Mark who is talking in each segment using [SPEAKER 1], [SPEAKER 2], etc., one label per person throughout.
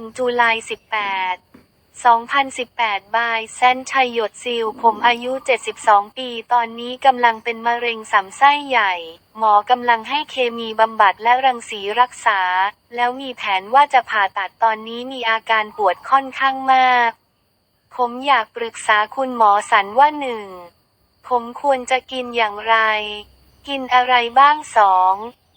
[SPEAKER 1] งจุลาย18 2018 บายแซนชัยหยดซิล ผมอายุ 72 ปี ตอนนี้กำลังเป็นมะเร็งสำไส้ใหญ่ หมอกำลังให้เคมีบำบัดและรังสีรักษา แล้วมีแผนว่าจะผ่าตัดตอนนี้มีอาการปวดค่อนข้างมาก ผมอยากปรึกษาคุณหมอสันว่าหนึ่ง ผมควรจะกินอย่างไร กินอะไรบ้างสอง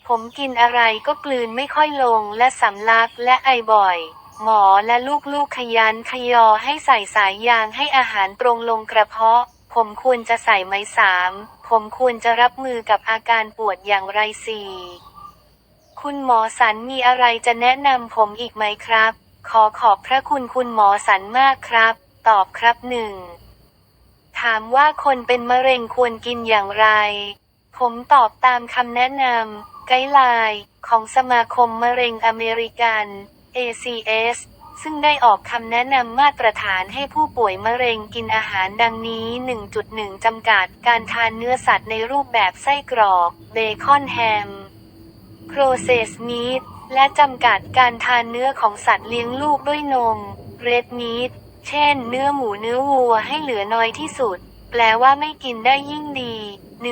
[SPEAKER 1] ผมกินอะไรก็กลืนไม่ค่อยลงและสำลักและไอบ่อย หมอและลูกๆขยันขยอให้ใส่สายยางให้อาหารตรงลงกระเพาะ ผมควรจะใส่ไหมสามผมควรจะรับมือกับอาการปวดอย่างไรสี่คุณหมอสันมีอะไรจะแนะนำผมอีกไหมครับ ขอขอบพระคุณคุณหมอสันมากครับ ตอบครับหนึ่งถามว่าคนเป็นมะเร็งควรกินอย่างไร ผมตอบตามคำแนะนำไกด์ไลน์ของสมาคมมะเร็งอเมริกัน ACS ซึ่งได้ออกคำแนะนำมาตรฐานให้ผู้ป่วยมะเร็งกินอาหารดังนี้ 1.1 จำกัดการทานเนื้อสัตว์ในรูปแบบไส้กรอก เบคอนแฮม processed meat และจำกัดการทานเนื้อของสัตว์เลี้ยงลูกด้วยนม red meat เช่น เนื้อหมูเนื้อวัวให้เหลือน้อยที่สุด แปลว่าไม่กินได้ยิ่งดี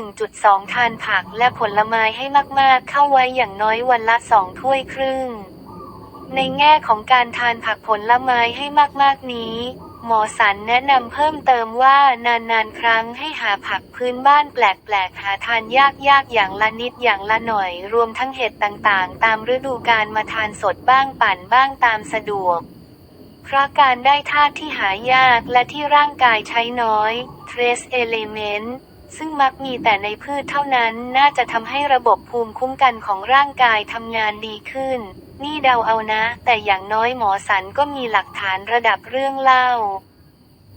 [SPEAKER 1] 1.2 ทานผักและผลไม้ให้มากๆ เข้าไว้อย่างน้อยวันละ 2 ถ้วยครึ่ง ในแง่ของการทานผักผลไม้ให้มากๆนี้ หมอสันแนะนำเพิ่มเติมว่านานๆครั้งให้หาผักพื้นบ้านแปลกๆ หาทานยากๆ อย่างละนิดอย่างละหน่อย รวมทั้งเห็ดต่างๆ ตามฤดูกาลมาทานสดบ้างปั่นบ้างตามสะดวกเพราะการได้ธาตุที่หายากและที่ร่างกายใช้น้อย trace element ซึ่งมักมีแต่ในพืชเท่านั้นน่าจะทำให้ระบบภูมิคุ้มกันของร่างกายทำงานดีขึ้น นี่เดาเอานะ แต่อย่างน้อยหมอสันก็มีหลักฐานระดับเรื่องเล่า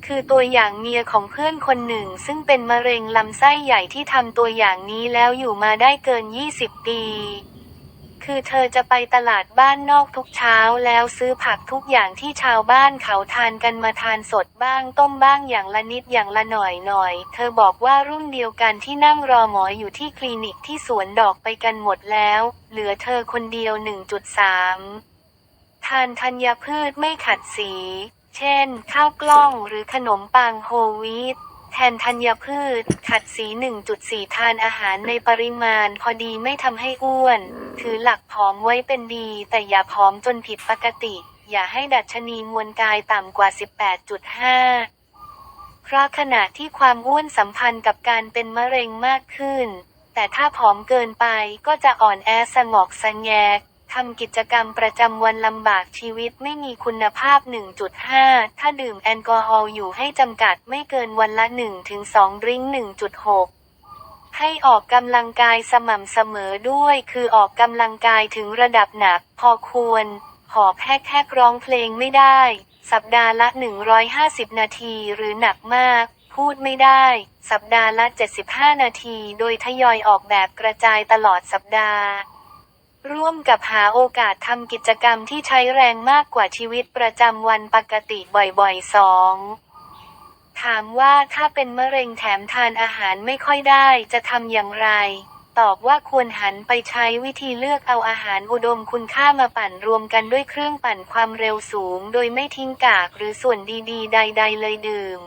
[SPEAKER 1] คือตัวอย่างเมียของเพื่อนคนหนึ่ง ซึ่งเป็นมะเร็งลำไส้ใหญ่ที่ทำตัวอย่างนี้แล้วอยู่มาได้เกิน 20 ปี คือเธอจะไปตลาดบ้านนอกทุกเช้าแล้วซื้อผักทุกอย่างที่ชาวบ้านเขาทานกันมาทานสดบ้างต้มบ้างอย่างละนิดอย่างละหน่อยหน่อย เธอบอกว่ารุ่นเดียวกันที่นั่งรอหมออยู่ที่คลินิกที่สวนดอกไปกันหมดแล้ว เหลือเธอคนเดียว 1.3 ทานธัญพืชไม่ขัดสี เช่น ข้าวกล้องหรือขนมปังโฮลวีต แทนธัญพืช ขัดสี 1.4 ทานอาหารในปริมาณ พอดีไม่ทำให้อ้วน ถือหลักผอมไว้เป็นดี แต่อย่าผอมจนผิดปกติ อย่าให้ดัชนีมวลกายต่ำกว่า 18.5 เพราะขณะที่ความอ้วนสัมพันธ์กับการเป็นมะเร็งมากขึ้น แต่ถ้าผอมเกินไปก็จะอ่อนแอสงอกสงแงก ทำกิจกรรมประจำวันลำบากชีวิตไม่มีคุณภาพ 1.5 ถ้าดื่มแอลกอฮอล์อยู่ให้จำกัดไม่เกินวันละ 1-2 ดริง1.6ให้ออกกำลังกายสม่ำเสมอด้วย คือออกกำลังกายถึงระดับหนัก พอควร หอบแค่แค่ร้องเพลงไม่ได้ สัปดาห์ละ 150 นาทีหรือหนักมาก พูดไม่ได้ สัปดาห์ละ 75 นาที โดยทยอยออกแบบกระจายตลอดสัปดาห์ ร่วมกับหาโอกาสทำกิจกรรมที่ใช้แรงมากกว่าชีวิตประจำวันปกติบ่อยๆสองถามว่าถ้าเป็นมะเร็งแถมทานอาหารไม่ค่อยได้จะทำอย่างไร ตอบว่าควรหันไปใช้วิธีเลือกเอาอาหารอุดมคุณค่ามาปั่นรวมกันด้วยเครื่องปั่นความเร็วสูง โดยไม่ทิ้งกากหรือส่วนดีๆ ใด ๆ เลยดื่ม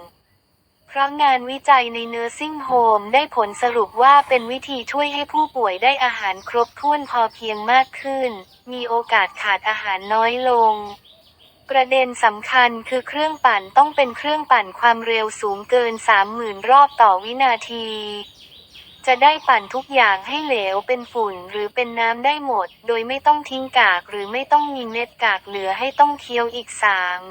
[SPEAKER 1] เพราะงานวิจัยใน Nursing Home ได้ผลสรุปว่าเป็นวิธีช่วยให้ผู้ป่วยได้อาหารครบถ้วนพอเพียงมากขึ้น มีโอกาสขาดอาหารน้อยลง ประเด็นสำคัญคือเครื่องปั่นต้องเป็นเครื่องปั่นความเร็วสูงเกิน 30,000 รอบต่อวินาที จะได้ปั่นทุกอย่างให้เหลวเป็นฝุ่นหรือเป็นน้ำได้หมด โดยไม่ต้องทิ้งกากหรือไม่ต้องมีเม็ดกากเหลือให้ต้องเคี้ยวอีกสาม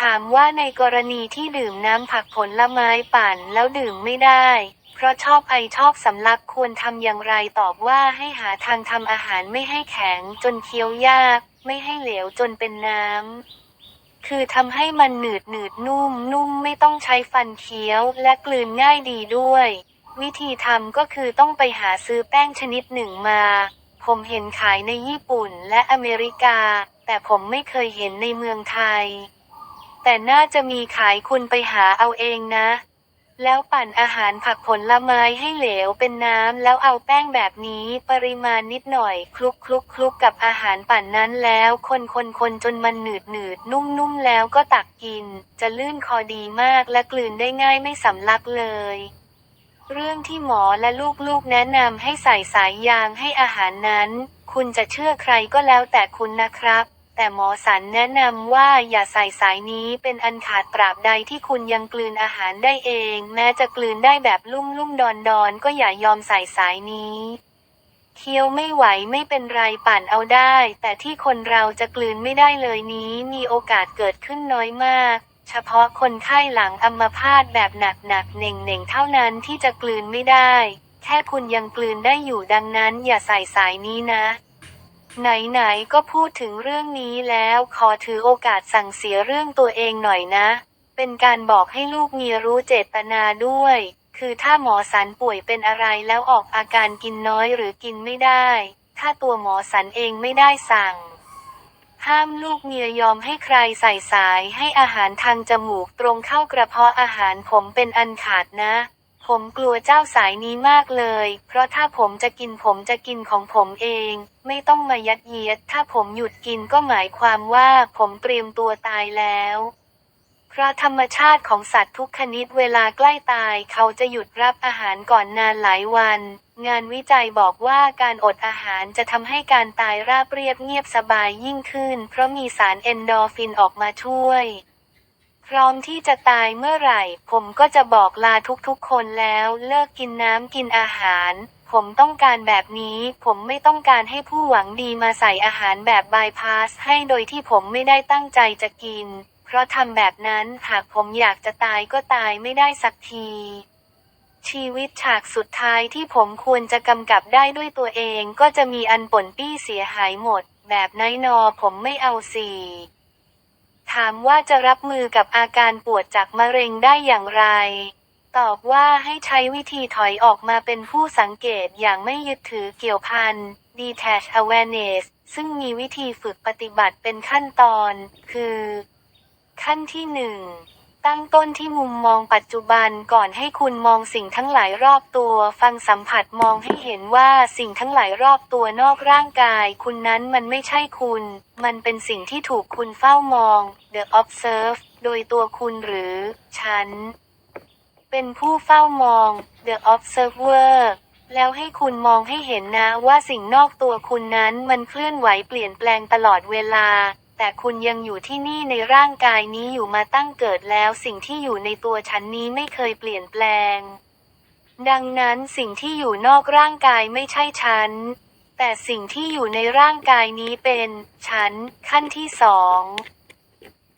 [SPEAKER 1] ถามว่าในกรณีที่ดื่มน้ำผักผลไม้ปั่นแล้วดื่มไม่ได้ เพราะชอบไอชอบสำลักควรทำอย่างไรตอบว่าให้หาทางทำอาหารไม่ให้แข็งจนเคี้ยวยาก ไม่ให้เหลวจนเป็นน้ำ คือทำให้มันหนืดหนืดนุ่มนุ่มไม่ต้องใช้ฟันเคี้ยวและกลืนง่ายดีด้วย วิธีทำก็คือต้องไปหาซื้อแป้งชนิดหนึ่งมา ผมเห็นขายในญี่ปุ่นและอเมริกา แต่ผมไม่เคยเห็นในเมืองไทย แต่น่าจะมีขายคุณไปหาเอาเองนะ แล้วปั่นอาหารผักผลไม้ให้เหลวเป็นน้ำแล้วเอาแป้งแบบนี้ปริมาณนิดหน่อย คลุกคลุกคลุกกับอาหารปั่นนั้นแล้ว คนคนคนจนมันหนืดหนืดนุ่มนุ่มแล้วก็ตักกิน จะลื่นคอดีมากและกลืนได้ง่ายไม่สำลักเลยเรื่องที่หมอและลูกๆแนะนำให้ใส่สายยางให้อาหารนั้น คุณจะเชื่อใครก็แล้วแต่คุณนะครับ แต่หมอสันแนะนำว่าอย่าใส่สายนี้เป็นอันขาดตราบใดที่คุณยังกลืนอาหารได้เอง แม้จะกลืนได้แบบลุ่มลุ่มดอนดอนก็อย่ายอมใส่สายนี้เคี้ยวไม่ไหวไม่เป็นไรปั่นเอาได้ แต่ที่คนเราจะกลืนไม่ได้เลยนี้มีโอกาสเกิดขึ้นน้อยมาก เฉพาะคนไข้หลังอัมพาตแบบหนักๆเน่งๆเท่านั้นที่จะกลืนไม่ได้ แค่คุณยังกลืนได้อยู่ดังนั้นอย่าใส่สายนี้นะ ไหนๆก็พูดถึงเรื่องนี้แล้วขอถือโอกาสสั่งเสียเรื่องตัวเองหน่อยนะ เป็นการบอกให้ลูกเมียรู้เจตนาด้วย คือถ้าหมอสันป่วยเป็นอะไรแล้วออกอาการกินน้อยหรือกินไม่ได้ ถ้าตัวหมอสันเองไม่ได้สั่ง ห้ามลูกเมียยอมให้ใครใส่สายให้อาหารทางจมูกตรงเข้ากระเพาะอาหารผมเป็นอันขาดนะ ผมกลัวเจ้าสายนี้มากเลย เพราะถ้าผมจะกินผมจะกินของผมเอง ไม่ต้องมายัดเยียด ถ้าผมหยุดกินก็หมายความว่าผมเตรียมตัวตายแล้ว เพราะธรรมชาติของสัตว์ทุกชนิดเวลาใกล้ตายเขาจะหยุดรับอาหารก่อนนานหลายวัน งานวิจัยบอกว่าการอดอาหารจะทำให้การตายราบเรียบเงียบสบายยิ่งขึ้น เพราะมีสารเอนโดรฟินออกมาช่วย พร้อมที่จะตายเมื่อไหร่ ผมก็จะบอกลาทุกๆคนแล้วเลิกกินน้ำกินอาหาร ผมต้องการแบบนี้ ผมไม่ต้องการให้ผู้หวังดีมาใส่อาหารแบบบายพาสให้โดยที่ผมไม่ได้ตั้งใจจะกิน เพราะทำแบบนั้นหากผมอยากจะตายก็ตายไม่ได้สักทีชีวิตฉากสุดท้ายที่ผมควรจะกำกับได้ด้วยตัวเองก็จะมีอันป่นปี้เสียหายหมด แบบน้อยนอผมไม่เอาสี่ ถามว่าจะรับมือกับอาการปวดจากมะเร็งได้อย่างไร ตอบว่าให้ใช้วิธีถอยออกมาเป็นผู้สังเกตอย่างไม่ยึดถือเกี่ยวพัน detach awareness ซึ่งมีวิธีฝึกปฏิบัติเป็นขั้นตอน คือ ขั้นที่หนึ่ง ตั้งต้นที่มุมมองปัจจุบันก่อนให้คุณมองสิ่งทั้งหลายรอบตัว ฟังสัมผัสมองให้เห็นว่าสิ่งทั้งหลายรอบตัวนอกร่างกาย คุณนั้นมันไม่ใช่คุณ มันเป็นสิ่งที่ถูกคุณเฝ้ามอง the observe โดยตัวคุณหรือ ฉัน เป็นผู้เฝ้ามอง the observer แล้วให้คุณมองให้เห็นนะว่าสิ่งนอกตัวคุณนั้นมันเคลื่อนไหวเปลี่ยนแปลงตลอดเวลา แต่คุณยังอยู่ที่นี่ในร่างกายนี้อยู่มาตั้งเกิดแล้วสิ่งที่อยู่ในตัวฉันนี้ไม่เคยเปลี่ยนแปลง ดังนั้นสิ่งที่อยู่นอกร่างกายไม่ใช่ฉัน แต่สิ่งที่อยู่ในร่างกายนี้เป็นฉันขั้นที่สอง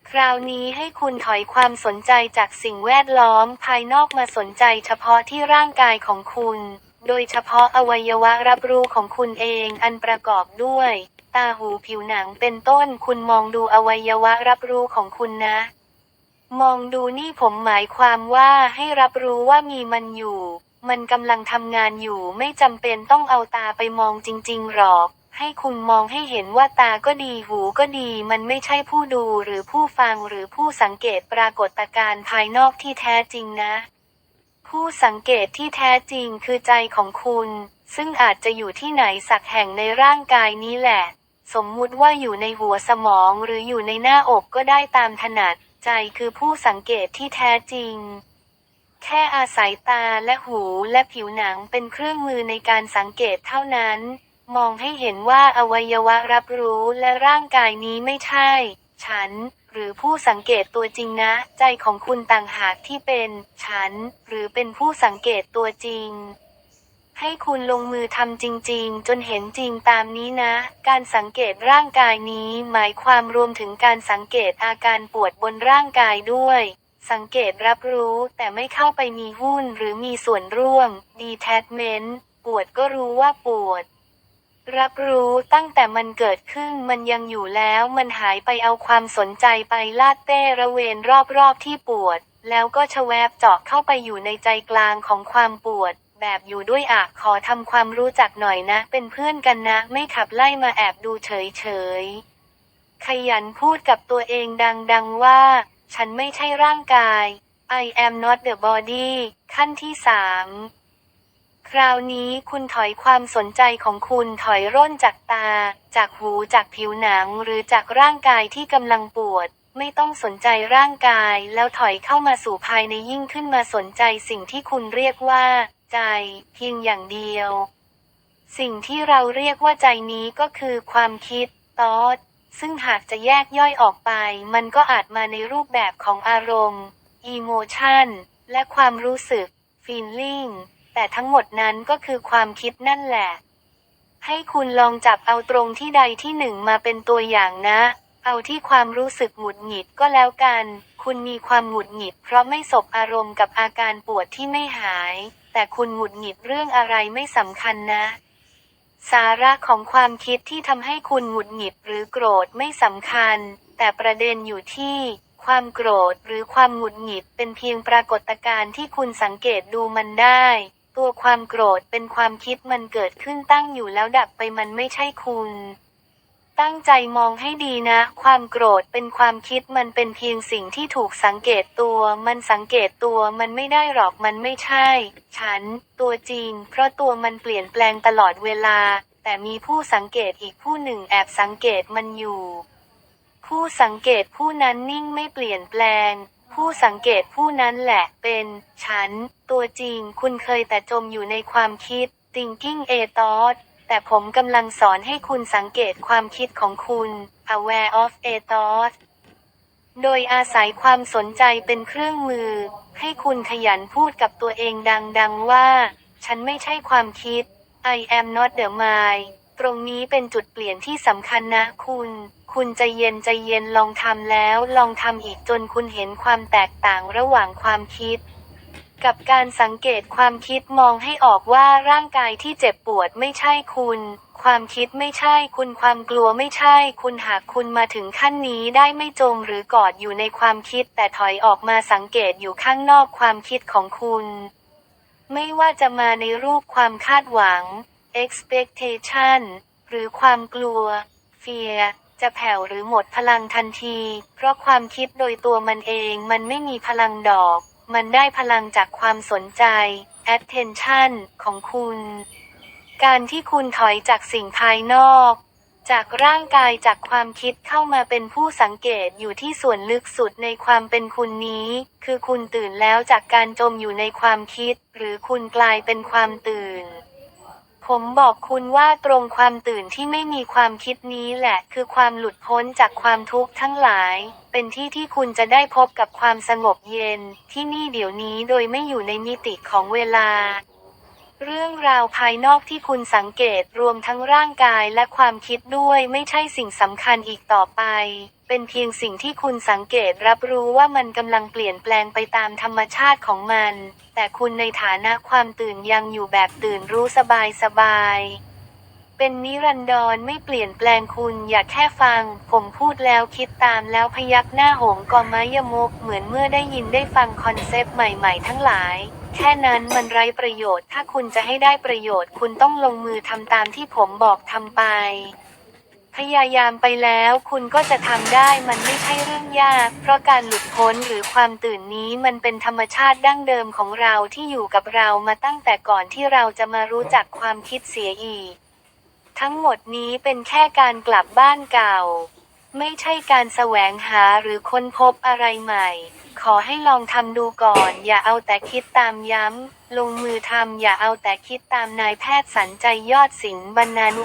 [SPEAKER 1] คราวนี้ให้คุณถอยความสนใจจากสิ่งแวดล้อมภายนอกมาสนใจเฉพาะที่ร่างกายของคุณ โดยเฉพาะอวัยวะรับรู้ของคุณเองอันประกอบด้วย ตาหูผิวหนังเป็นต้น คุณมองดูอวัยวะรับรู้ของคุณนะ มองดูนี่ผมหมายความว่าให้รับรู้ว่ามีมันอยู่ มันกำลังทำงานอยู่ไม่จำเป็นต้องเอาตาไปมองจริง ๆ หรอก ให้คุณมองให้เห็นว่าตาก็ดีหูก็ดี มันไม่ใช่ผู้ดูหรือผู้ฟังหรือผู้สังเกตปรากฏการณ์ภายนอกที่แท้จริงนะ ผู้สังเกตที่แท้จริงคือใจของคุณซึ่งอาจจะอยู่ที่ไหนสักแห่งในร่างกายนี้แหละ สมมุติว่าอยู่ในหัวสมองหรืออยู่ในหน้าอกก็ได้ตามถนัด ใจคือผู้สังเกตที่แท้จริง แค่อาศัยตาและหูและผิวหนังเป็นเครื่องมือในการสังเกตเท่านั้น มองให้เห็นว่าอวัยวะรับรู้และร่างกายนี้ไม่ใช่ ฉัน หรือผู้สังเกตตัวจริงนะ ใจของคุณต่างหากที่เป็น ฉัน หรือเป็นผู้สังเกตตัวจริง ให้คุณลงมือทำจริง ๆ จนเห็นจริงตามนี้นะ การสังเกตร่างกายนี้หมายความรวมถึงการสังเกตอาการปวดบนร่างกายด้วย สังเกตรับรู้แต่ไม่เข้าไปมีหุ้นหรือมีส่วนร่วม detachment ปวดก็รู้ว่าปวด รับรู้ตั้งแต่มันเกิดขึ้นมันยังอยู่แล้วมันหายไปเอาความสนใจไปลาดเต้ระเวนรอบๆที่ปวด แล้วก็ชแวบเจาะเข้าไปอยู่ในใจกลางของความปวด แบบอยู่ด้วยอะขอทำความรู้จักหน่อยนะ เป็นเพื่อนกันนะ ไม่ขับไล่มาแอบดูเฉยๆขยันพูดกับตัวเองดังๆว่า ฉันไม่ใช่ร่างกาย I am not the body ขั้นที่สามคราวนี้คุณถอยความสนใจของคุณถอยร่นจากตา จากหูจากผิวหนังหรือจากร่างกายที่กำลังปวด ไม่ต้องสนใจร่างกายแล้วถอยเข้ามาสู่ภายในยิ่งขึ้นมาสนใจสิ่งที่คุณเรียกว่า ใจ เพียงอย่างเดียว สิ่งที่เราเรียกว่าใจนี้ก็คือความคิด thought ซึ่งหากจะแยกย่อยออกไป มันก็อาจมาในรูปแบบของอารมณ์ emotion และความรู้สึก feeling แต่ทั้งหมดนั้นก็คือความคิดนั่นแหละ ให้คุณลองจับเอาตรงที่ใดที่หนึ่งมาเป็นตัวอย่างนะ เอาที่ความรู้สึกหงุดหงิดก็แล้วกัน คุณมีความหงุดหงิดเพราะไม่สบอารมณ์กับอาการปวดที่ไม่หาย แต่คุณหงุดหงิดเรื่องอะไรไม่สำคัญนะ สาระของความคิดที่ทำให้คุณหงุดหงิดหรือโกรธไม่สำคัญ แต่ประเด็นอยู่ที่ความโกรธหรือความหงุดหงิดเป็นเพียงปรากฏการณ์ที่คุณสังเกตดูมันได้ ตัวความโกรธเป็นความคิดมันเกิดขึ้นตั้งอยู่แล้วดับไปมันไม่ใช่คุณ ตั้งใจมองให้ดีนะ ความโกรธเป็นความคิดมันเป็นเพียงสิ่งที่ถูกสังเกตตัว มันสังเกตตัวมันไม่ได้หรอกมันไม่ใช่ ฉัน ตัวจริง เพราะตัวมันเปลี่ยนแปลงตลอดเวลา แต่มีผู้สังเกตอีกผู้หนึ่งแอบสังเกตมันอยู่ ผู้สังเกตผู้นั้นนิ่งไม่เปลี่ยนแปลง ผู้สังเกตผู้นั้นแหละเป็น ฉัน ตัวจริง คุณเคยแต่จมอยู่ในความคิด thinking a thought แต่ผมกำลังสอนให้คุณสังเกตความคิดของคุณ aware of a thought โดยอาศัยความสนใจเป็นเครื่องมือ ให้คุณขยันพูดกับตัวเองดังๆว่า ฉันไม่ใช่ความคิด I am not the mind ตรงนี้เป็นจุดเปลี่ยนที่สำคัญนะคุณ คุณใจเย็นใจเย็นลองทำแล้ว ลองทำอีกจนคุณเห็นความแตกต่างระหว่างความคิด กับการสังเกตความคิดมองให้ออกว่าร่างกายที่เจ็บปวดไม่ใช่คุณ ความคิดไม่ใช่คุณความกลัวไม่ใช่ คุณหากคุณมาถึงขั้นนี้ได้ไม่จมหรือกอดอยู่ในความคิด แต่ถอยออกมาสังเกตอยู่ข้างนอกความคิดของคุณ ไม่ว่าจะมาในรูปความคาดหวัง expectation หรือความกลัว fear จะแผ่วหรือหมดพลังทันที เพราะความคิดโดยตัวมันเองมันไม่มีพลังดอก มันได้พลังจากความสนใจ attention ของคุณ การที่คุณถอยจากสิ่งภายนอก จากร่างกายจากความคิดเข้ามาเป็นผู้สังเกตอยู่ที่ส่วนลึกสุดในความเป็นคุณนี้ คือคุณตื่นแล้วจากการจมอยู่ในความคิด หรือคุณกลายเป็นความตื่น ผมบอกคุณว่าตรงความตื่นที่ไม่มีความคิดนี้แหละ คือความหลุดพ้นจากความทุกข์ทั้งหลาย เป็นที่ที่คุณจะได้พบกับความสงบเย็น ที่นี่เดี๋ยวนี้โดยไม่อยู่ในมิติของเวลา เรื่องราวภายนอกที่คุณสังเกตรวมทั้งร่างกายและความคิดด้วยไม่ใช่สิ่งสำคัญอีกต่อไป เป็นเพียงสิ่งที่คุณสังเกตรับรู้ว่ามันกำลังเปลี่ยนแปลงไปตามธรรมชาติของมัน แต่คุณในฐานะความตื่นยังอยู่แบบตื่นรู้สบายสบายๆเป็นนิรันดรไม่เปลี่ยนแปลงคุณอย่าแค่ฟัง ผมพูดแล้วคิดตามแล้วพยักหน้าโหงกอมายมุกเหมือนเมื่อได้ยินได้ฟังคอนเซปต์ใหม่ๆ ทั้งหลายแค่นั้นมันไร้ประโยชน์ ถ้าคุณจะให้ได้ประโยชน์ คุณต้องลงมือทำตามที่ผมบอกทำไป พยายามไปแล้วคุณก็จะทำได้มันไม่ใช่เรื่องยาก เพราะการหลุดพ้นหรือความตื่นนี้มันเป็นธรรมชาติดั้งเดิมของเราที่อยู่กับเรามาตั้งแต่ก่อนที่เราจะมารู้จักความคิดเสียอีก ทั้งหมดนี้เป็นแค่การกลับบ้านเก่า ไม่ใช่การแสวงหาหรือค้นพบอะไรใหม่ ขอให้ลองทำดูก่อน อย่าเอาแต่คิดตามย้ำลงมือทำอย่าเอาแต่คิดตามนายแพทย์สันใจยอดศิลป์บรรณานุ